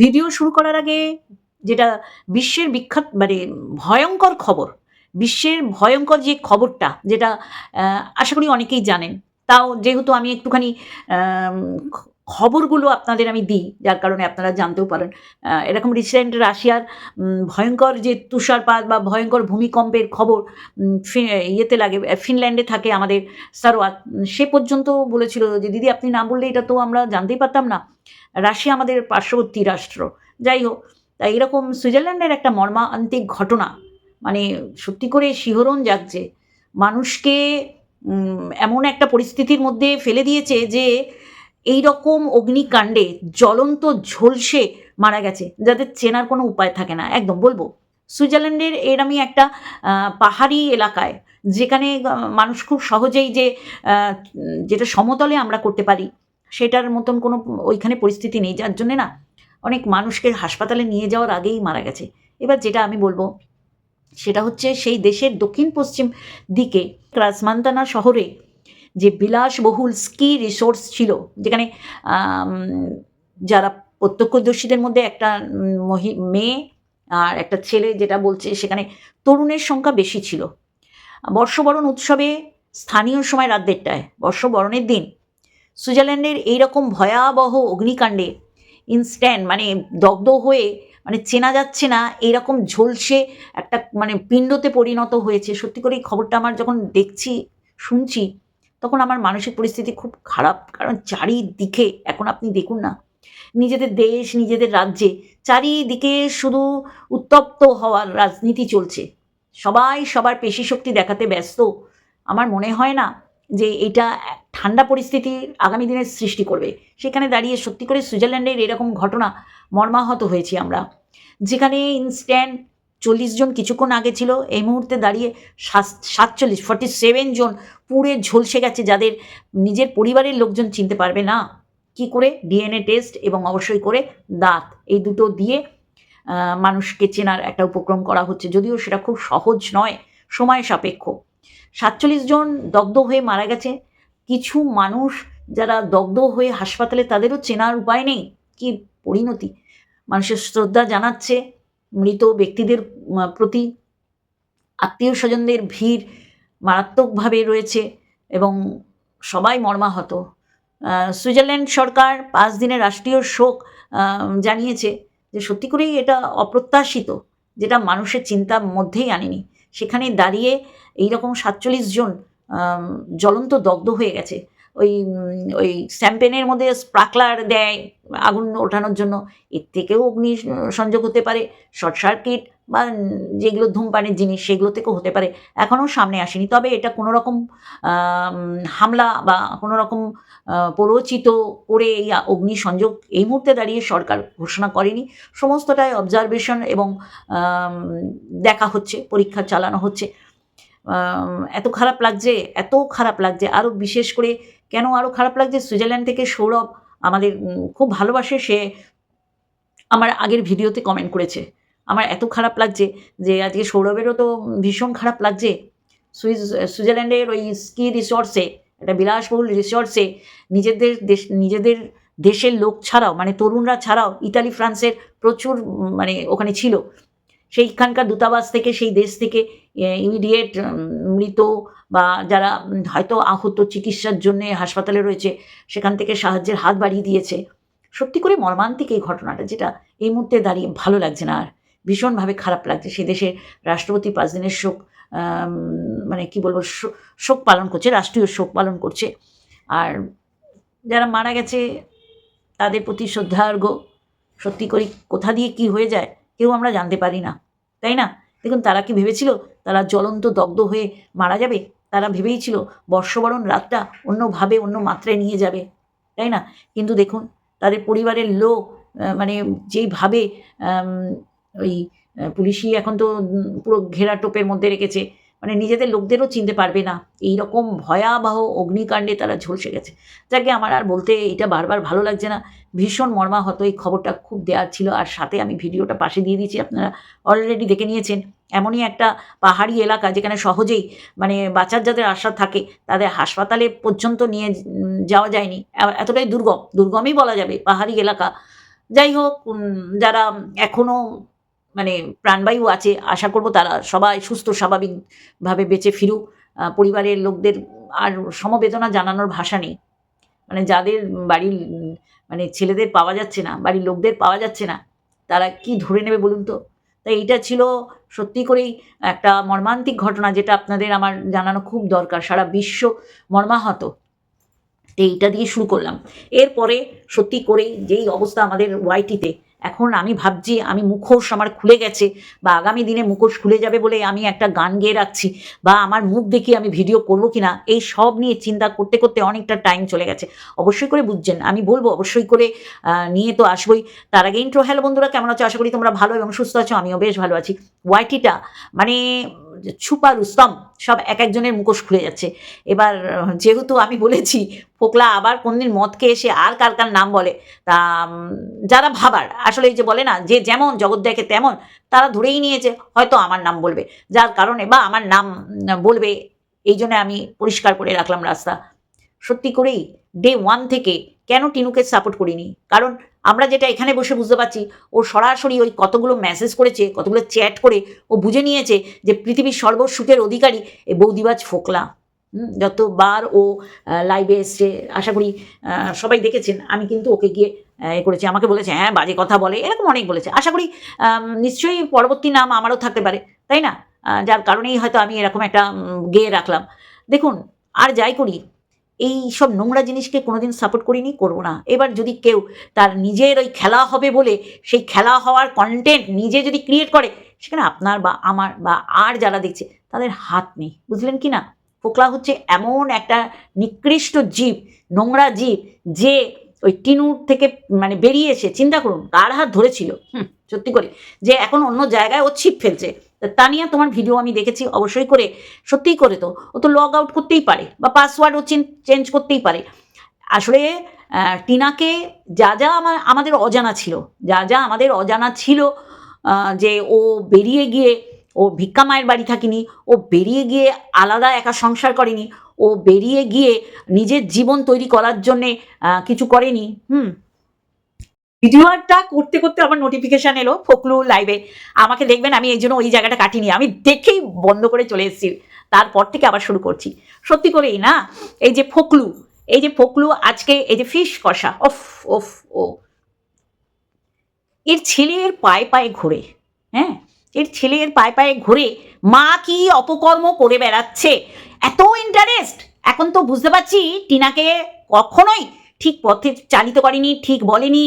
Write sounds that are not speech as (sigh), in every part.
Video শুরু করার আগে যেটা বিশ্বের বিখ্যাত মানে ভয়ঙ্কর খবর, বিশ্বের ভয়ঙ্কর যে খবরটা, যেটা আশা করি অনেকেই জানেন। তাও যেহেতু আমি একটুখানি খবরগুলো আপনাদের আমি দিই, যার কারণে আপনারা জানতেও পারেন। এরকম রিসেন্ট রাশিয়ার ভয়ঙ্কর যে তুষারপাত বা ভয়ঙ্কর ভূমিকম্পের খবর ইয়েতে লাগে ফিনল্যান্ডে থাকে আমাদের সারোয়াত। সে পর্যন্ত বলেছিল যে, দিদি, আপনি না বললে এটা তো আমরা জানতেই পারতাম না। রাশিয়া আমাদের পার্শ্ববর্তী রাষ্ট্র। যাই হোক তাই এরকম সুইজারল্যান্ডের একটা মর্মান্তিক ঘটনা মানে সত্যি করে শিহরণ জাগছে। মানুষকে এমন একটা পরিস্থিতির মধ্যে ফেলে দিয়েছে যে এই রকম অগ্নিকাণ্ডে জ্বলন্ত ঝলসে মারা গেছে, যাদের চেনার কোনো উপায় থাকে না। একদম বলব, সুইজারল্যান্ডের এরমই একটা পাহাড়ি এলাকায়, যেখানে মানুষ খুব সহজেই যে যেটা সমতলে আমরা করতে পারি, সেটার মতন কোনো ওইখানে পরিস্থিতি নেই। যার জন্যে না, অনেক মানুষকে হাসপাতালে নিয়ে যাওয়ার আগেই মারা গেছে। এবার যেটা আমি বলব, সেটা হচ্ছে সেই দেশের দক্ষিণ পশ্চিম দিকে, ক্রাসমান্তানা শহরে যে বিলাসবহুল স্কি রিসোর্স ছিল, যেখানে যারা প্রত্যক্ষদর্শীদের মধ্যে একটা মহি, মেয়ে আর একটা ছেলে যেটা বলছে, সেখানে তরুণের সংখ্যা বেশি ছিল। বর্ষবরণ উৎসবে স্থানীয় সময় রাত দেড়টায়, বর্ষবরণের দিন সুইজারল্যান্ডের এইরকম ভয়াবহ অগ্নিকাণ্ডে ইনস্ট্যান্ট মানে দগ্ধ হয়ে মানে চেনা যাচ্ছে না, এইরকম ঝলসে একটা মানে পিণ্ডতে পরিণত হয়েছে। সত্যি করে এই খবরটা আমার যখন দেখছি, শুনছি তখন আমার মানসিক পরিস্থিতি খুব খারাপ। কারণ চারিদিকে, এখন আপনি দেখুন না, নিজেদের দেশ, নিজেদের রাজ্যে চারিদিকে শুধু উত্তপ্ত হওয়ার রাজনীতি চলছে। সবাই সবার পেশি শক্তি দেখাতে ব্যস্ত। আমার মনে হয় না যে এটা ঠান্ডা পরিস্থিতি আগামী দিনে সৃষ্টি করবে। সেখানে দাঁড়িয়ে সত্যি করে সুইজারল্যান্ডের এরকম ঘটনা মর্মাহত হয়েছি আমরা। যেখানে ইনস্ট্যান্ট চল্লিশ জন কিছুক্ষণ আগে ছিল, এই মুহূর্তে দাঁড়িয়ে সাত- সাতচল্লিশ ফর্টি সেভেন জন পুড়ে ঝলসে গেছে যাদের নিজের পরিবারের লোকজন চিনতে পারবে না। কি করে? ডিএনএ টেস্ট এবং অবশ্যই করে দাঁত। এই দুটো দিয়ে মানুষকে চেনার একটা উপক্রম করা হচ্ছে। যদিও সেটা খুব সহজ নয়, সময় সাপেক্ষ। সাতচল্লিশ জন দগ্ধ হয়ে মারা গেছে। কিছু মানুষ যারা দগ্ধ হয়ে হাসপাতালে তাদেরও চেনার উপায় নেই। কি পরিণতি? মানুষের শ্রদ্ধা জানাচ্ছে। মৃত ব্যক্তিদের প্রতি আত্মীয় স্বজনদের ভিড় মারাত্মকভাবে রয়েছে এবং সবাই মর্মাহত। সুইজারল্যান্ড সরকার পাঁচ দিনের রাষ্ট্রীয় শোক জানিয়েছে যে সত্যি করেই এটা অপ্রত্যাশিত, যেটা মানুষের চিন্তার মধ্যেই আনেনি। সেখানে দাঁড়িয়ে এই রকম সাতচল্লিশ জন জ্বলন্ত দগ্ধ হয়ে গেছে। ওই ওই স্যাম্পেনের মধ্যে স্প্রাকলার দেয় আগুন ওঠানোর জন্য। এর থেকেও অগ্নি সংযোগ হতে পারে, শর্ট সার্কিট বা যেগুলো ধূমপানের জিনিস সেগুলো থেকেও হতে পারে, এখনও সামনে আসেনি। তবে এটা কোনো রকম হামলা বা কোনো রকম প্ররোচিত করে এই অগ্নি সংযোগ এই মুহূর্তে দাঁড়িয়ে সরকার ঘোষণা করেনি। সমস্তটাই অবজারভেশন এবং দেখা হচ্ছে, পরীক্ষা চালানো হচ্ছে। এত খারাপ লাগছে, এত খারাপ লাগছে, আরও বিশেষ করে কেন আরও খারাপ লাগছে? সুইজারল্যান্ড থেকে সৌরভ আমাদের খুব ভালোবাসে, সে আমার আগের ভিডিওতে কমেন্ট করেছে। আমার এত খারাপ লাগছে যে আজকে সৌরভেরও তো ভীষণ খারাপ লাগছে। সুইজ, সুইজারল্যান্ডের ওই স্কি রিসর্টসে একটা বিলাসবহুল রিসর্টসে নিজেদের দেশ, নিজেদের দেশের লোক ছাড়াও মানে তরুণরা ছাড়াও, ইতালি, ফ্রান্সের প্রচুর মানে ওখানে ছিল। সেইখানকার দূতাবাস থেকে, সেই দেশ থেকে ইমিডিয়েট মৃত বা যারা হয়তো আহত চিকিৎসার জন্য হাসপাতালে রয়েছে, সেখান থেকে সাহায্যের হাত বাড়িয়ে দিয়েছে। সত্যি করে মর্মান্তিক এই ঘটনাটা, যেটা এই মুহূর্তে দাঁড়িয়ে ভালো লাগছে না আর। ভীষণভাবে খারাপ লাগছে। সে দেশের রাষ্ট্রপতি পাঁচ দিনের শোক মানে কি বলব শোক পালন করছে, রাষ্ট্রীয় শোক পালন করছে। আর যারা মারা গেছে, তাদের প্রতি শ্রদ্ধার্ঘ। সত্যি করি কোথা দিয়ে কি হয়ে যায়? কেউ আমরা জানতে পারি না, তাই না? দেখুন, তারা কি ভেবেছিল? তারা জ্বলন্ত দগ্ধ হয়ে মারা যাবে? তারা ভেবেই ছিল বর্ষবরণ রাতটা অন্যভাবে, অন্য মাত্রায় নিয়ে যাবে, তাই না? কিন্তু দেখুন, তাদের পরিবারের লোক মানে যেইভাবে ওই পুলিশই এখন তো পুরো ঘেরা টোপের মধ্যে রেখেছে মানে নিজেদের লোকদেরও চিনতে পারবে না। এই রকম ভয়াবহ অগ্নিকাণ্ডে তারা ঝলসে গেছে। যাকে আমার আর বলতে এটা বারবার ভালো লাগছে না। ভীষণ মর্মাহত এই খবরটা খুব দেওয়ার ছিল। আর সাথে আমি ভিডিওটা পাশে দিয়ে দিয়েছি, আপনারা অলরেডি দেখে নিয়েছেন। এমনই একটা পাহাড়ি এলাকা যেখানে সহজেই মানে বাচ্চার যাদের আশা থাকে, তাদের হাসপাতালে পর্যন্ত নিয়ে যাওয়া যায়নি। এতটাই দুর্গম। দুর্গমই বলা যাবে পাহাড়ি এলাকা। যাই হোক যারা এখনও মানে প্রাণবায়ু আছে, আশা করব তারা সবাই সুস্থ, স্বাভাবিকভাবে বেঁচে ফিরুক। পরিবারের লোকদের আর সমবেদনা জানানোর ভাষা নেই। মানে যাদের বাড়ির মানে ছেলেদের পাওয়া যাচ্ছে না, বাড়ির লোকদের পাওয়া যাচ্ছে না, তারা কি ধরে নেবে বলুন তো? তাই এইটা ছিল সত্যি করেই একটা মর্মান্তিক ঘটনা যেটা আপনাদের আমার জানানো খুব দরকার, সারা বিশ্ব মর্মাহত। এইটা দিয়ে শুরু করলাম। এরপরে সত্যি করেই যেই অবস্থা আমাদের ওয়াইটিতে এখন আমি ভাবছি, আমি মুখোশ আমার খুলে গেছে বা আগামী দিনে মুখোশ খুলে যাবে বলে আমি একটা গান গেয়ে রাখছি বা আমার মুখ দেখি আমি ভিডিও করব কিনা, এই সব নিয়ে চিন্তা করতে করতে অনেকটা টাইম চলে গেছে। অবশ্যই করে বুঝছেন, আমি বলব অবশ্যই করে নিয়ে তো আসবোই। তার আগে ইন্ট্রো হ্যালো বন্ধুরা, কেমন আছো? আশা করি তোমরা ভালো এবং সুস্থ আছো, আমিও বেশ ভালো আছি। ওয়াইটিটা মানে ছুপা রুস্তম সব এক একজনের মুখোশ খুলে যাচ্ছে। এবার, যেহেতু আমি বলেছি, ফোকলা আবার কোনদিন মদ খেয়ে এসে আর কার কার নাম বলে, তা যারা ভাবার, আসলে এই যে বলে না, যে যেমন জগৎ দেখে তেমন, তারা ধরেই নিয়েছে, হয়তো আমার নাম বলবে। যার কারণে বা আমার নাম বলবে, এই জন্য আমি পরিষ্কার করে রাখলাম রাস্তা। সত্যি করেই ডে ওয়ান থেকে কেন টিনুকে সাপোর্ট করিনি? কারণ আমরা যেটা এখানে বসে বুঝতে পারছি, ও সরাসরি ওই কতগুলো মেসেজ করেছে, কতগুলো চ্যাট করে ও বুঝে নিয়েছে যে পৃথিবীর সর্বসুখের অধিকারী এই বৌদিবাজ ফোকলা। যতবার ও লাইভে এসছে, আশা করি সবাই দেখেছেন, আমি কিন্তু ওকে গিয়ে এ করেছি। আমাকে বলেছে হ্যাঁ বাজে কথা বলে। এরকম অনেক বলেছে। আশা করি নিশ্চয়ই পরবর্তী নাম আমারও থাকতে পারে, তাই না? যার কারণেই হয়তো আমি এরকম একটা গেয়ে রাখলাম। দেখুন, আর যাই করি এই সব নোংরা জিনিসকে কোনোদিন সাপোর্ট করিনি, করব না। এবার যদি কেউ তার নিজের ওই খেলা হবে বলে, সেই খেলা হওয়ার কন্টেন্ট নিজে যদি ক্রিয়েট করে, সেখানে আপনার বা আমার বা আর যারা দেখছে, তাদের হাত নেই। বুঝলেন কি না? ফোকলা হচ্ছে এমন একটা নিকৃষ্ট জীব, নোংরা জীব, যে ওই টিনুর থেকে মানে বেরিয়ে এসে, চিন্তা করুন, কার হাত ধরেছিল? হুম, সত্যি করে। যে এখন অন্য জায়গায় ও ছিপ ফেলছে। তানিয়া তোমার ভিডিও আমি দেখেছি, অবশ্যই করে, সত্যিই করে তো। ও তো লগ আউট করতেই পারে, বা পাসওয়ার্ড ও চেঞ্জ করতেই পারে। আসলে টিনাকে যা যা আমার আমাদের অজানা ছিল, যা যা আমাদের অজানা ছিল যে ও বেরিয়ে গিয়ে, ও ভিক্ষা মায়ের বাড়ি থাকিনি, ও বেরিয়ে গিয়ে আলাদা একা সংসার করেনি, ও বেরিয়ে গিয়ে নিজের জীবন তৈরি করার জন্যে কিছু করেনি, হুম? ভিডিওটা করতে করতে আমার নোটিফিকেশন এলো ফকলু লাইভে আমাকে দেখবেন আমি এই জন্য ওই জায়গাটা কাটিনি, আমি দেখেই বন্ধ করে চলে এসেছি। তারপর থেকে আবার শুরু করছি। সত্যি করেই না? এই যে ফকলু, এই যে ফকলু আজকে এই যে ফিশ কষা ওফ ওফ ও। এর ছেলে এর পায়ে পায়ে ঘুরে হ্যাঁ? এর ছেলে এর পায়ে পায়ে ঘুরে, মা কি অপকর্ম করে বেড়াচ্ছে? এত ইন্টারেস্ট এখন তো বুঝতে পারছি টিনাকে কখনোই ঠিক পথে চালিত করেনি, ঠিক বলেনি।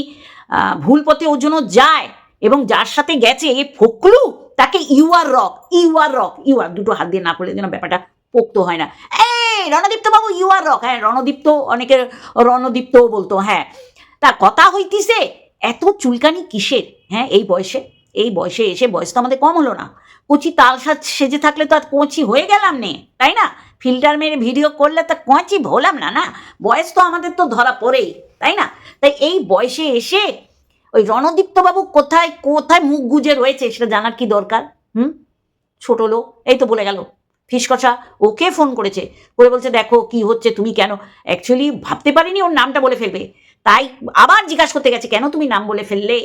ভুল পথে ওর জন্য যায় এবং যার সাথে গেছে এ ফকলু, তাকে you are rock you are rock you are দুটো হাত দিয়ে না পড়লে যেন ব্যাপারটা পোক্ত হয় না। এই রণদীপ্ত বাবু ইউ আর রক হ্যাঁ রণদীপ্ত, অনেকের রণদীপ্ত বলতো হ্যাঁ। তা কথা হইতিছে, এত চুলকানি কিসের? হ্যাঁ এই বয়সে এই বয়সে এসে বয়স তো আমাদের কম হলো না। কচি তাল সাজ সেজে থাকলে তো আর কচি হয়ে গেলাম নে, তাই না? ফিল্টার মেরে ভিডিও করলে তো কচি ভোলাম না না? বয়স তো আমাদের তো ধরা পড়েই, তাই না? তাই এই বয়সে এসে ওই রণদীপ্তবাবু কোথায় কোথায় মুখ গুজে রয়েছে সেটা জানার কি দরকার? হুম? ছোট লোক, এই তো বলে গেল। ফিসকষা ওকে ফোন করেছে, করে বলছে, দেখো কি হচ্ছে, তুমি কেন? অ্যাকচুয়ালি ভাবতে পারিনি ওর নামটা বলে ফেলবে। তাই আবার জিজ্ঞাসা করতে গেছে, কেন তুমি নাম বলে ফেললে?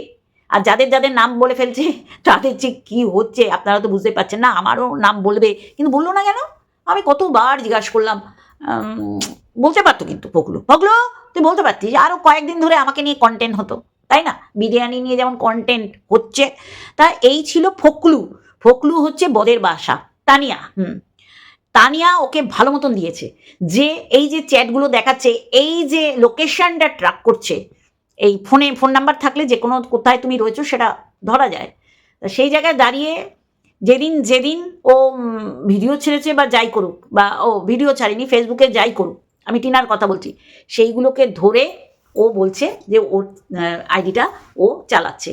আর যাদের যাদের নাম বলে ফেলছে, তাদের যে কি হচ্ছে আপনারা তো বুঝতে পারছেন না, আমারও নাম বলবে। কিন্তু বলল না কেন? আমি কতবার জিজ্ঞাসা করলাম বলতে পারতো কিন্তু পকলু পকলু তুই বলতে পারতিস আরও কয়েকদিন ধরে আমাকে নিয়ে কন্টেন্ট হতো, তাই না? বিরিয়ানি নিয়ে যেমন কন্টেন্ট হচ্ছে, তা এই ছিল ফকলু। ফকলু হচ্ছে বদের বাসা, তানিয়া, হুম। তানিয়া ওকে ভালো মতন দিয়েছে। যে এই যে চ্যাটগুলো দেখাচ্ছে, এই যে লোকেশনটা ট্র্যাক করছে এই ফোনে, ফোন নাম্বার থাকলে যে কোনো কোথায় তুমি রয়েছো সেটা ধরা যায়। তা সেই জায়গায় দাঁড়িয়ে যেদিন যেদিন ও ভিডিও ছেড়েছে বা যাই করুক, বা ও ভিডিও ছাড়েনি ফেসবুকে যাই করুক, আমি টিনার কথা বলছি, সেইগুলোকে ধরে ও বলছে যে ওর আইডিটা ও চালাচ্ছে।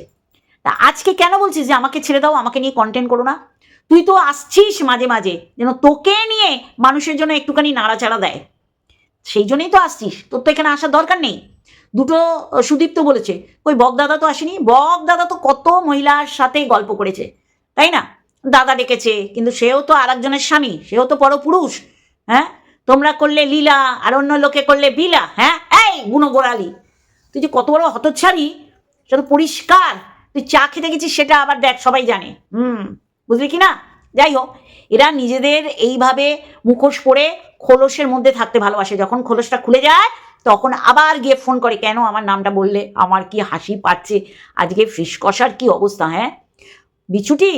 তা আজকে কেন বলছিস যে আমাকে ছেড়ে দাও, আমাকে নিয়ে কন্টেন্ট করো না? তুই তো আসছিস মাঝে মাঝে, যেন তোকে নিয়ে মানুষের জন্য একটুখানি নাড়াচাড়া দেয়। সেই জন্যই তো আসছিস, তোর তো এখানে আসার দরকার নেই। দুটো সুদীপ্ত বলেছে, ওই বক দাদা তো আসেনি, বক দাদা তো কত মহিলার সাথে গল্প করেছে, তাই না? দাদা ডেকেছে, কিন্তু সেও তো আর একজনের স্বামী, সেও তো পরপুরুষ হ্যাঁ? তোমরা করলে লীলা, আর অন্য লোকে করলে বিলা হ্যাঁ? এই গুণ গোড়ালি তুই যে কত বড় হতচ্ছাড়ি তো পরিষ্কার, তুই চা খেতে গেছিস, সেটা আবার দেখ, সবাই জানে, হুম, বুঝলি কি না? যাই হোক, এরা নিজেদের এইভাবে মুখোশ পরে খোলসের মধ্যে থাকতে ভালোবাসে, যখন খোলসটা খুলে যায় তখন আবার গিয়ে ফোন করে, কেন আমার নামটা বললে? আমার কি হাসি পাচ্ছে? আজকে ফিস কষার কি অবস্থা হ্যাঁ? বিছুটি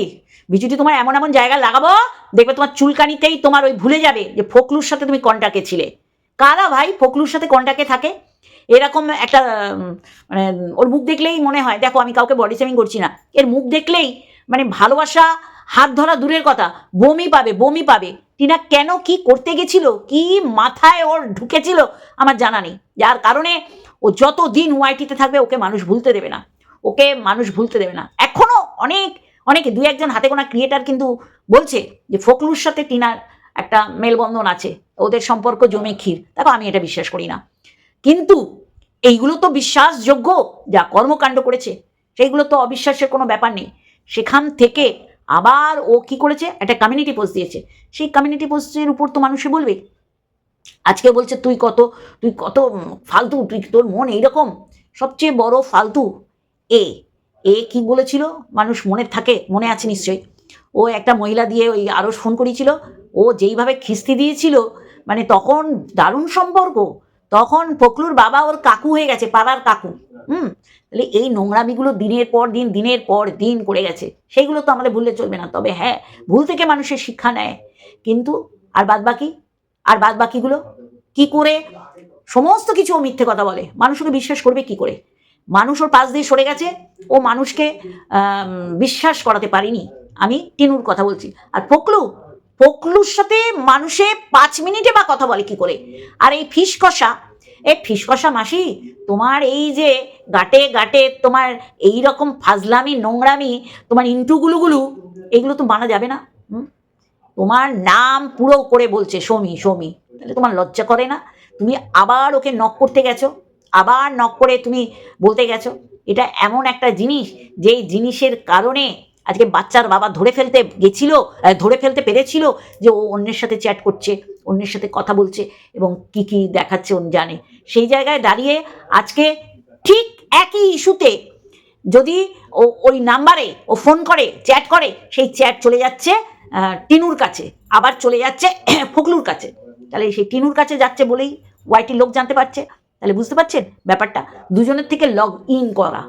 বিছুটি তোমার এমন এমন জায়গা লাগাবো, দেখবে তোমার চুলকানিতেই তোমার ওই ভুলে যাবে যে ফকলুর সাথে তুমি কন্টাক্টে ছিলে। কারা ভাই? ফকলুর সাথে কন্টাক্টে থাকে? এরকম একটা মানে ওর মুখ দেখলেই মনে হয়, দেখো, আমি কাউকে বডি শেমিং করছি না। এর মুখ দেখলেই মানে ভালোবাসা, হাত ধরা দূরের কথা, বমি পাবে বমি পাবে। টিনা কেন কি করতে গেছিল? কি মাথায় ওর ঢুকেছিল? আমার জানা নেই। যার কারণে ও যত দিন ওয়াইটিতে থাকবে, ওকে মানুষ ভুলতে দেবে না। ওকে মানুষ ভুলতে দেবে না। এখনও অনেক, অনেকে দু একজন হাতে গোনা ক্রিয়েটার কিন্তু বলছে যে ফকলুর সাথে টিনার একটা মেলবন্ধন আছে। ওদের সম্পর্ক জমে ক্ষীর। দেখো, আমি এটা বিশ্বাস করি না। কিন্তু এইগুলো তো বিশ্বাসযোগ্য যা কর্মকাণ্ড করেছে, সেইগুলো তো অবিশ্বাসের কোনো ব্যাপার নেই। সেখান থেকে আবার ও কি করেছে? একটা কমিউনিটি পোস্ট দিয়েছে। সেই কমিউনিটি পোস্টের উপর তো মানুষে বলবে, আজকে বলছে তুই কত তুই কত ফালতু, তুই তোর মন এইরকম? সবচেয়ে বড় ফালতু এ। এ কি বলেছিল? মানুষ মনে থাকে, মনে আছে নিশ্চয়ই। ও একটা মহিলা দিয়ে ওই আরও ফোন করেছিল ও যেইভাবে খিস্তি দিয়েছিল মানে তখন দারুণ সম্পর্ক। তখন ফকলুর বাবা ওর কাকু হয়ে গেছে, পাড়ার কাকু। হুম? তাহলে এই নোংরামিগুলো দিনের পর দিন, দিনের পর দিন করে গেছে। সেইগুলো তো আমাদের ভুললে চলবে না। তবে হ্যাঁ ভুল থেকে মানুষের শিক্ষা নেয়। কিন্তু আর বাদ বাকি আর বাদ বাকিগুলো কি করে? সমস্ত কিছু ও মিথ্যে কথা বলে। মানুষকে বিশ্বাস করবে কি করে? মানুষ ওর পাশ দিয়ে সরে গেছে। ও মানুষকে বিশ্বাস করাতে পারিনি। আমি টিনুর কথা বলছি। আর ফকলু ফকলুর সাথে মানুষে পাঁচ মিনিটে বা কথা বলে কি করে? আর এই ফিস কষা এই ফিস কষা মাসি, তোমার এই যে গাটে গাটে তোমার এই রকম ফাজলামি, নোংরামি, তোমার ইন্টুগুলুগুলু এগুলো তো মানা যাবে না? তোমার নাম পুরো করে বলছে সমি সমি তাহলে তোমার লজ্জা করে না? তুমি আবার ওকে নক করতে গেছো? আবার নক করে তুমি বলতে গেছো? এটা এমন একটা জিনিস, যেই জিনিসের কারণে আজকে বাচ্চার বাবা ধরে ফেলতে গেছিল ধরে ফেলতে পেরেছিল যে ও অন্যের সাথে চ্যাট করছে, অন্যের সাথে কথা বলছে এবং কি কি দেখাচ্ছে ও জানে। সেই জায়গায় দাঁড়িয়ে আজকে ঠিক একই ইস্যুতে যদি ও ওই নাম্বারে ও ফোন করে, চ্যাট করে, সেই চ্যাট চলে যাচ্ছে টিনুর কাছে, আবার চলে যাচ্ছে (clears throat) ফকলুর কাছে। তাহলে সেই টিনুর কাছে যাচ্ছে বলেই ওয়াইটির লোক জানতে পারছে। তাহলে বুঝতে পারছেন ব্যাপারটা? দুজনের থেকে লগ ইন করা।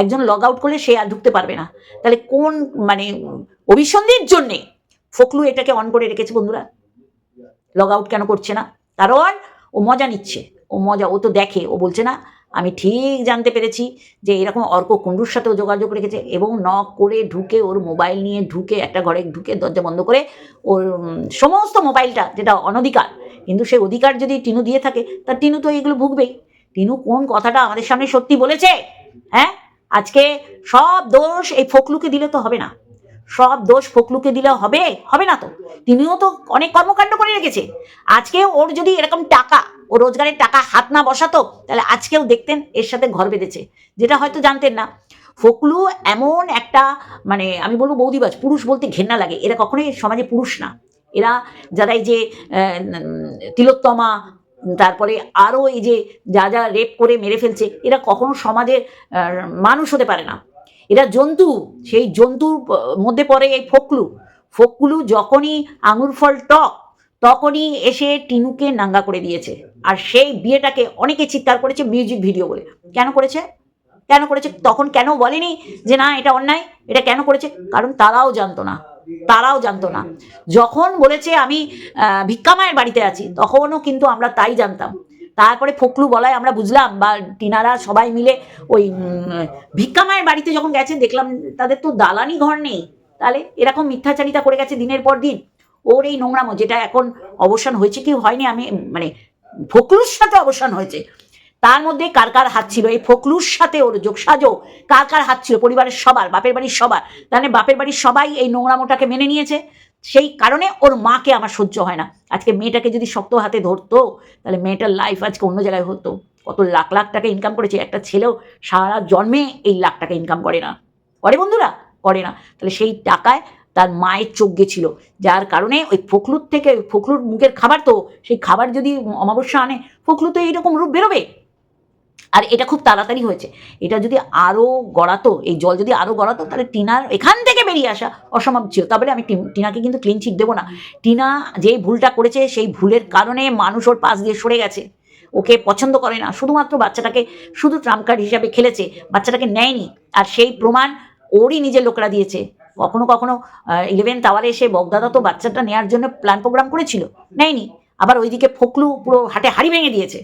একজন লগ আউট করলে সে আর ঢুকতে পারবে না। তাহলে কোন মানে অভিসন্ধির জন্যে ফকলু এটাকে অন করে রেখেছে বন্ধুরা? লগ আউট কেন করছে না? কারণ ও মজা নিচ্ছে। ও মজা, ও তো দেখে, ও বলছে, না, আমি ঠিক জানতে পেরেছি যে এরকম অর্ক কুণ্ডুর সাথেও যোগাযোগ রেখেছে এবং নক করে ঢুকে ওর মোবাইল নিয়ে ঢুকে একটা ঘরে ঢুকে দরজা বন্ধ করে ওর সমস্ত মোবাইলটা যেটা অনধিকার, কিন্তু সে অধিকার যদি টিনু দিয়ে থাকে, তা টিনু তো এগুলো ভুগবেই। টিনু কোন কথাটা আমাদের সামনে সত্যি বলেছে? হ্যাঁ? আজকে সব দোষ এই ফকলুকে দিলে তো হবে না। সব দোষ ফকলুকে দিলে হবে হবে না তো। তিনিও তো অনেক কর্মকাণ্ড করে রেখেছে। আজকে ওর যদি এরকম টাকা, ও রোজগারের টাকা হাত না বসাতো, তাহলে আজকেও দেখতেন এর সাথে ঘর বেঁধেছে। যেটা হয়তো জানতেন না। ফকলু এমন একটা মানে আমি বলব বৌদিবাজ, পুরুষ বলতে ঘেন্না লাগে। এরা কখনোই সমাজে পুরুষ না। এরা যারা এই যে তিলোত্তমা তারপরে আরও এই যে যা যা রেপ করে মেরে ফেলছে, এরা কখনো সমাজের মানুষ হতে পারে না। এরা জন্তু, সেই জন্তুর মধ্যে পড়ে এই ফকলু। ফকলু যখনই আঙুর ফল টক, তখনই এসে টিনুকে নাঙ্গা করে দিয়েছে। আর সেই বিয়েটাকে অনেকে চিৎকার করেছে মিউজিক ভিডিও বলে। কেন করেছে? কেন করেছে? তখন কেন বলেনি যে না, এটা অন্যায়? এটা কেন করেছে? কারণ তারাও জানতো না। তারাও জানতো না। যখন বলেছে আমি ভিক্ষামায়ের বাড়িতে আছি, তখনও কিন্তু আমরা তাই জানতাম। তারপরে ফকলু বলায় আমরা বুঝলাম বা টিনারা সবাই মিলে ওই ভিক্ষামায়ের বাড়িতে যখন গেছে দেখলাম তাদের তো দালানি ঘর নেই। তাহলে এরকম মিথ্যাচারিতা করে গেছে দিনের পর দিন। ওর এই নোংরামো, যেটা এখন অবসান হয়েছে, কি হয়নি আমি মানে ফকলুর সাথে অবসান হয়েছে। তার মধ্যে কার কার হাত ছিল? এই ফকলুর সাথে ওর যোগ সাজো। কার কার হাত ছিল? পরিবারের সবার, বাপের বাড়ির সবার। তাহলে বাপের বাড়ির সবাই এই নোংরামোটাকে মেনে নিয়েছে। সেই কারণে ওর মাকে আমার সহ্য হয় না। আজকে মেয়েটাকে যদি শক্ত হাতে ধরতো, তাহলে মেয়েটার লাইফ আজকে অন্য জায়গায় হতো। কত লাখ লাখ টাকা ইনকাম করেছে। একটা ছেলেও সারা জন্মে এই লাখ টাকা ইনকাম করে না। করে বন্ধুরা? করে না। তাহলে সেই টাকায় তার মায়ের চোখ গেছিল যার কারণে ওই ফকলুর থেকে ফকলুর মুখের খাবার তো, সেই খাবার যদি অমাবস্যা আনে, ফকলু তো এইরকম রূপ বেরোবে। আর এটা খুব তাড়াতাড়ি হয়েছে। এটা যদি আরও গড়াতো, এই জল যদি আরও গড়াতো, তাহলে টিনার এখান থেকে বেরিয়ে আসা অসম্ভব ছিল। তবে আমি টিনাকে কিন্তু ক্লিন চিট দেবো না। টিনা যেই ভুলটা করেছে, সেই ভুলের কারণে মানুষ ওর পাশ দিয়ে সরে গেছে। ওকে পছন্দ করে না। শুধুমাত্র বাচ্চাটাকে শুধু ট্রাম্প কার্ড হিসাবে খেলেছে, বাচ্চাটাকে নেয়নি। আর সেই প্রমাণ ওরই নিজের লোকরা দিয়েছে। কখনো কখনো ইলেভেন টাওয়ারে এসে বগদাদা তো বাচ্চাটা নেওয়ার জন্য প্ল্যান প্রোগ্রাম করেছিল, নেয়নি। আবার ওইদিকে ফকলু পুরো হাটে হাড়ি ভেঙে দিয়েছে।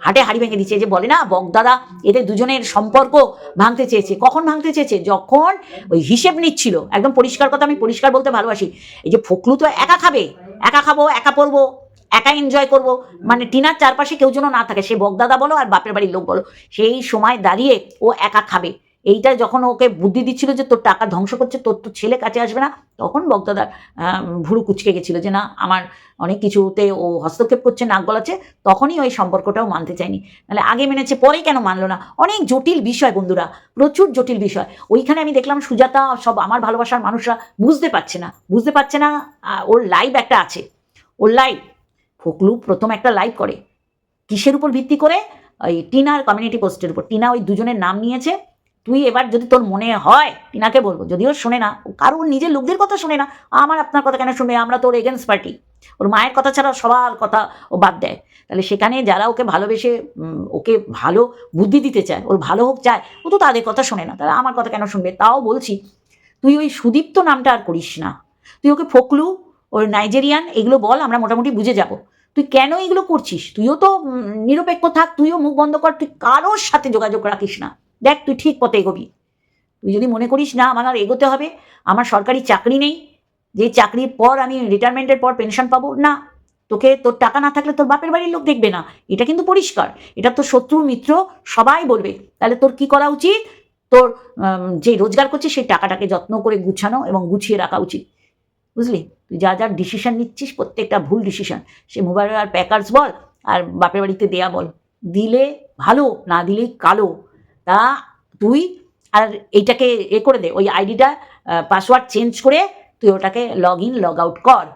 হাটে হাড়ি ভেঙে দিচ্ছে। যে বলে না বগদাদা এদের দুজনের সম্পর্ক ভাঙতে চেয়েছে। কখন ভাঙতে চেয়েছে? যখন ওই হিসেব নিচ্ছিল। একদম পরিষ্কার কথা, আমি পরিষ্কার বলতে ভালোবাসি। এই যে ফকলু তো একা খাবে, একা খাব, একা পড়ব, একা এনজয় করব। মানে টিনার চারপাশে কেউ যেন না থাকে। সে বগদাদা বলো আর বাপের বাড়ির লোক বলো। সেই সময় দাঁড়িয়ে ও একা খাবে। এইটা যখন ওকে বুদ্ধি দিচ্ছিল যে তোর টাকা ধ্বংস করছে, তোর তো ছেলে কাছে আসবে না, তখন বক্তাদার ভুরু কুচকে গেছিল যে না, আমার অনেক কিছুতে ও হস্তক্ষেপ করছে, নাক গলাচ্ছে, তখনই ওই সম্পর্কটাও মানতে চায়নি। নাহলে আগে মেনেছে পরে কেন মানলো না? অনেক জটিল বিষয় বন্ধুরা, প্রচুর জটিল বিষয়। ওইখানে আমি দেখলাম সুজাতা, সব আমার ভালোবাসার মানুষরা বুঝতে পারছে না। বুঝতে পারছে না ওর লাইভ একটা আছে। ওর লাইভ ফকলু প্রথম একটা লাইভ করে। কিসের উপর ভিত্তি করে? ওই টিনার কমিউনিটি পোস্টের উপর। টিনা ওই দুজনের নাম নিয়েছে। তুই এবার যদি তোর মনে হয় টিনাকে বলব, যদিও শোনে না কারও নিজের লোকদের কথা শোনে না, আমার আপনার কথা কেন শুনবে? আমরা তোর এগেনস্ট পার্টি ওর মায়ের কথা ছাড়া সবার কথা ও বাদ দেয়। তাহলে সেখানে যারা ওকে ভালোবেসে ওকে ভালো বুদ্ধি দিতে চায়, ওর ভালো হোক চায়, ও তো তাদের কথা শোনে না তারা আমার কথা কেন শুনবে? তাও বলছি, তুই ওই সুদীপ্ত নামটা আর করিস না। তুই ওকে ফকলু, ওর নাইজেরিয়ান এগুলো বল, আমরা মোটামুটি বুঝে যাব। তুই কেন এগুলো করছিস? তুইও তো নিরপেক্ষ থাক, তুইও মুখ বন্ধ কর, তুই কারোর সাথে যোগাযোগ রাখিস না। দেখ, তুই ঠিক পথে এগোবি। তুই যদি মনে করিস না, আমার আর এগোতে হবে, আমার সরকারি চাকরি নেই, যে চাকরির পর আমি রিটায়ারমেন্টের পর পেনশন পাবো, না। তোকে, তোর টাকা না থাকলে তোর বাপের বাড়ির লোক দেখবে না। এটা কিন্তু পরিষ্কার। এটা তো শত্রু, মিত্র, সবাই বলবে। তাহলে তোর কি করা উচিত? তোর যে রোজগার করছিস সেই টাকাটাকে যত্ন করে গুছানো এবং গুছিয়ে রাখা উচিত। বুঝলি? তুই যা যা ডিসিশন নিচ্ছিস, প্রত্যেকটা ভুল ডিসিশন সে মোবাইল আর প্যাকার্স বল, আর বাপের বাড়িতে দেয়া বল। দিলে ভালো, না দিলেই কালো। তা তুই আর এইটাকে এ করে দে, ওই আইডিটা পাসওয়ার্ড চেঞ্জ করে তুই ওটাকে লগ ইন লগ আউট কর।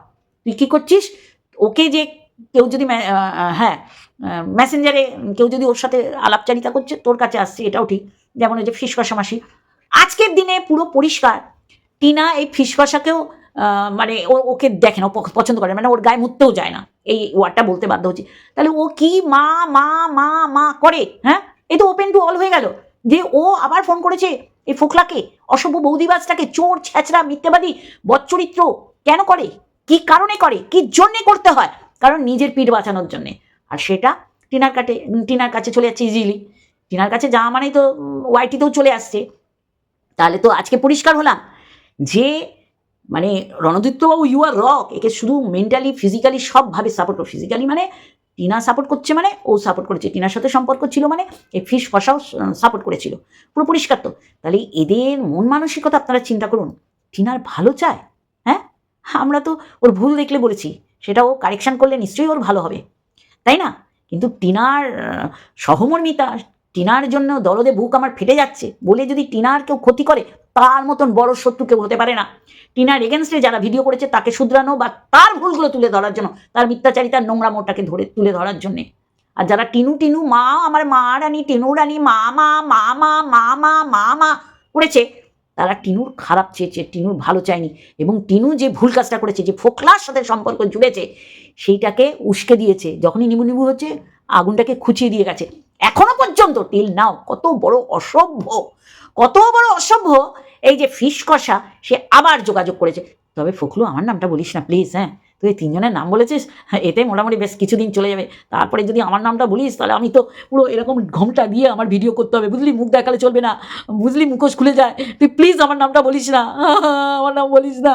তুই কী করছিস? ওকে যে কেউ যদি হ্যাঁ মেসেঞ্জারে কেউ যদি ওর সাথে আলাপচারিতা করছে, তোর কাছে আসছে, এটাও ঠিক। যেমন ওই যে ফিস কষা মাসি। আজকের দিনে পুরো পরিষ্কার। টিনা এই ফিস কষাকেও মানে ও, ওকে দেখে না পছন্দ করে মানে ওর গায়ে মুততেও যায় না। এই ওয়ার্ডটা বলতে বাধ্য হচ্ছে। তাহলে ও কি মা মা মা মা করে হ্যাঁ? এই তো ওপেন টু অল হয়ে গেল। যে ও আবার ফোন করেছে এই ফোকলাকে, অসভ্য বৌদিবাজটাকে, চোর, ছ্যাচড়া, মিথ্যাবাদী বচ্চরিত্র কেন করে? কি কারণে করে? কি জন্যে করতে হয়? কারণ নিজের পিঠ বাঁচানোর জন্যে। আর সেটা টিনার কাটে টিনার কাছে চলে যাচ্ছে ইজিলি টিনার কাছে যাওয়া মানেই তো ওয়াইটিতেও চলে আসছে। তাহলে তো আজকে পরিষ্কার হলাম যে মানে রণদীপ্তবাবু ইউ আর রক একে শুধু মেন্টালি ফিজিক্যালি সবভাবে সাপোর্ট করে। ফিজিক্যালি মানে টিনা সাপোর্ট করছে মানে ও সাপোর্ট করেছে। টিনার সাথে সম্পর্ক ছিল মানে এই ফিস ফসাও সাপোর্ট করেছিল। পুরো পরিষ্কার তো। তাহলে এদের মন মানসিকতা আপনারা চিন্তা করুন। টিনার ভালো চায়? হ্যাঁ? আমরা তো ওর ভুল দেখলে বলেছি। সেটা ও কারেকশন করলে নিশ্চয়ই ওর ভালো হবে। তাই না? কিন্তু টিনার সহমর্মিতা, টিনার জন্য দরদে বুক আমার ফেটে যাচ্ছে। বলে যদি টিনার কেউ ক্ষতি করে তার মতন বড় শত্রু কেউ হতে পারে না। টিনার এগেনস্টে যারা ভিডিও করেছে, তাকে শুধরানো বা তার ভুলগুলো তুলে ধরার জন্য, তার মিথ্যাচারিতার নোংরা মোটাকে ধরে তুলে ধরার জন্যে। আর যারা টিনু টিনু, মা, আমার মা রানী, টিনু রানী, মা মা মা মা মা মা মা মা করেছে, তারা টিনুর খারাপ চেয়েছে, টিনুর ভালো চায়নি। এবং টিনু যে ভুল কাজটা করেছে, যে ফোকলার সাথে সম্পর্ক জুড়েছে, সেইটাকে উস্কে দিয়েছে, যখনই নিবু নিবু হচ্ছে, আগুনটাকে খুঁচিয়ে দিয়ে গেছে। এখনও পর্যন্ত টিল নাও কত বড় অসভ্য, কত বড় অসভ্য এই যে ফিস কষা সে আবার যোগাযোগ করেছে। তবে ফখলু আমার নামটা বলিস না প্লিজ হ্যাঁ? তুই তিনজনের নাম বলেছিস হ্যাঁ, এতে মোটামুটি বেশ কিছুদিন চলে যাবে। তারপরে যদি আমার নামটা বলিস তাহলে আমি তো পুরো এরকম ঘোমটা দিয়ে আমার ভিডিও করতে হবে। বুঝলি? মুখ দেখালে চলবে না। বুঝলি? মুখোশ খুলে যায়। তুই প্লিজ আমার নামটা বলিস না। (laughs) আমার নাম বলিস না।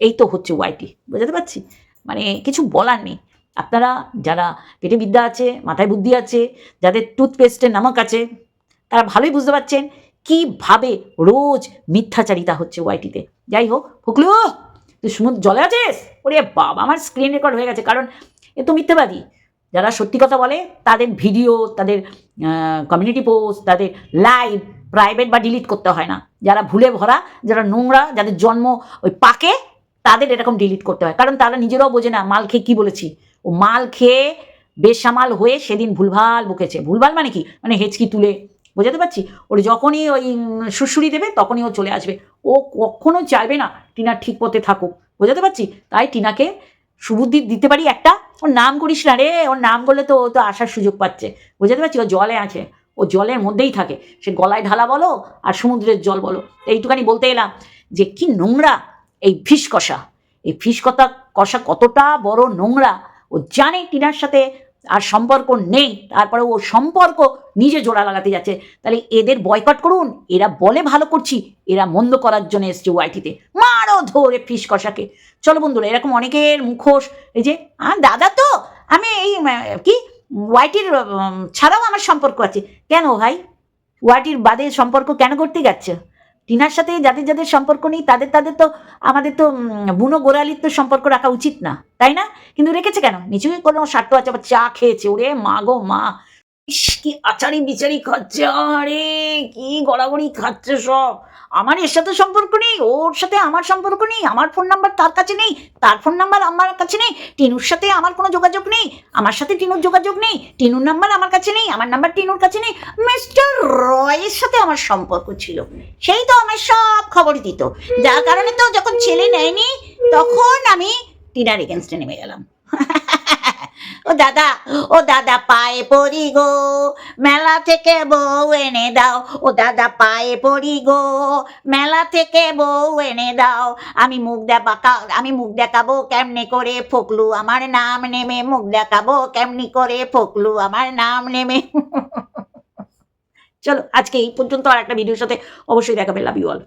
এই তো হচ্ছে ওয়াইটি বুঝতে পারছি মানে কিছু বলার নেই। আপনারা যারা পেটে বিদ্যা আছে মাথায় বুদ্ধি আছে যাদের টুথপেস্টের নামক আছে তারা ভালোই বুঝতে পারছেন। কীভাবে রোজ মিথ্যাচারিতা হচ্ছে ওয়াইটিতে? যাই হোক, ফুকলু, তুই সমুদ্র জলে আছিস? ওরে বাবা, আমার স্ক্রিন রেকর্ড হয়ে গেছে। কারণ এ তো মিথ্যাবাদী। যারা সত্যি কথা বলে, তাদের ভিডিও তাদের কমিউনিটি পোস্ট তাদের লাইভ প্রাইভেট বা ডিলিট করতে হয় না। যারা ভুলে ভরা, যারা নোংরা, যাদের জন্ম ওই পাকে, তাদের এরকম ডিলিট করতে হয়। কারণ তারা নিজেরাও বোঝে না, মাল খেয়ে কী বলেছি? ও মাল খেয়ে বেসামাল হয়ে সেদিন ভুলভাল বকেছে। ভুলভাল মানে কি? মানে হেঁচকি তুলে বোঝাতে পারছি? ওর যখনই ওই সুড়সুড়ি দেবে, তখনই ও চলে আসবে। ও কখনো চাইবে না টিনা ঠিক পথে থাকুক। বোঝাতে পারছি? তাই টিনাকে সুবুদ্ধি দিতে পারি একটা? ওর নাম করিস না রে, ওর নাম করলে তো ও তো আসার সুযোগ পাচ্ছে। বোঝাতে পারছি? ও জলে আছে। ও জলের মধ্যেই থাকে। সে গলায় ঢালা বলো আর সমুদ্রের জল বলো। এইটুখানি বলতে এলাম যে, কি নোংরা এই ফিস কষা। এই ফিস কষা কষা কতটা বড় নোংরা। ও জানে টিনার সাথে আর সম্পর্ক নেই, তারপরে ও সম্পর্ক নিজে জোড়া লাগাতে যাচ্ছে। তাহলে এদের বয়কট করুন, এরা বলে ভালো করছি, এরা মন্দ করার জন্য এসছে ওয়াইটিতে। মারো ধরে ফিস কষাকে। চলো বন্ধুরা, এরকম অনেকের মুখোশ, এই যে আর দাদা তো, আমি এই কি, ওয়াইটির ছাড়াও আমার সম্পর্ক আছে। কেন ভাই? ওয়াইটির বাদে সম্পর্ক কেন করতে যাচ্ছে? টিনার সাথে যাদের যাদের সম্পর্ক নেই, তাদের তাদের তো, আমাদের তো বুনো গোড়ালির তো সম্পর্ক রাখা উচিত না, তাই না? কিন্তু রেখেছে কেন? নিচু কোনো স্বার্থ আছে, আবার চা খেয়েছে, ওরে মা গো মা। ইস, কি আচারি বিচারি খাচ্ছে আরে কি গড়াগড়ি খাচ্ছে সব। আমার এর সাথে সম্পর্ক নেই, ওর সাথে আমার সম্পর্ক নেই, আমার ফোন নাম্বার তার কাছে নেই, তার ফোন নাম্বার আমার কাছে নেই, টিনুর সাথে আমার কোনো যোগাযোগ নেই, আমার সাথে টিনুর যোগাযোগ নেই, টিনুর নাম্বার আমার কাছে নেই, আমার নাম্বার টিনুর কাছে নেই মিস্টার রয়ের সাথে আমার সম্পর্ক ছিল। সেই তো আমার সব খবরই দিত। যার কারণে তো যখন ছেলে নেয়নি, তখন আমি টিনার এগেনস্টে নেমে গেলাম। (laughs) ও দাদা ও দাদা পায়ে পড়ি গো, মেলা থেকে বউ এনে দাও। ও দাদা পায়ে পড়ি গো, মেলা থেকে বউ এনে দাও। আমি মুখ দেখাকা আমি মুখ দেখাবো কেমনি করে ফকলু, আমার নাম নেমে মুখ দেখাবো কেমনি করে ফকলু, আমার নাম নেমে (laughs) চলো, আজকে এই পর্যন্ত আর একটা ভিডিওর সাথে অবশ্যই দেখাবে লাভ ইউ অল